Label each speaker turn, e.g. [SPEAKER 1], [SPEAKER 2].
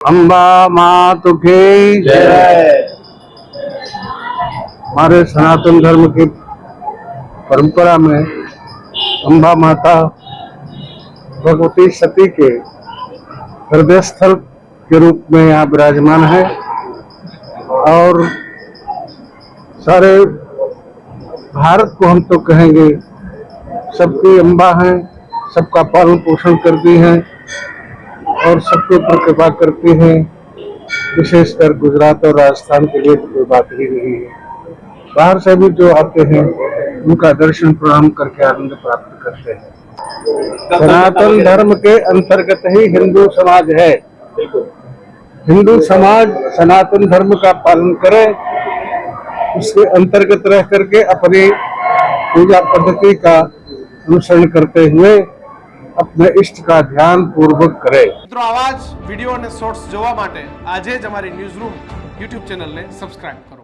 [SPEAKER 1] अम्बा माँ की हमारे सनातन धर्म की परंपरा में अम्बा माता भगवती सती के हृदय स्थल के रूप में यहाँ विराजमान है और सारे भारत को हम तो कहेंगे सबकी अम्बा हैं सबका पालन पोषण करती हैं और सबके ऊपर कृपा करते हैं। विशेषकर गुजरात और राजस्थान के लिए तो कोई बात ही नहीं है। बाहर से भी जो आते हैं, उनका दर्शन प्रणाम करके आनंद प्राप्त करते हैं। सनातन धर्म के अंतर्गत ही हिंदू समाज है। हिंदू समाज सनातन धर्म का पालन करे, उसके अंतर्गत रह करके अपनी पूजा पद्धति का अनुसरण करते हुए अपने इष्ट का ध्यान पूर्वक करे
[SPEAKER 2] મિત્રો આવા જ વિડીયો અને શોર્ટ્સ જોવા માટે આજે જ અમારી ન્યૂઝ રૂમ યુટ્યુબ ચેનલને સબસ્ક્રાઇબ કરો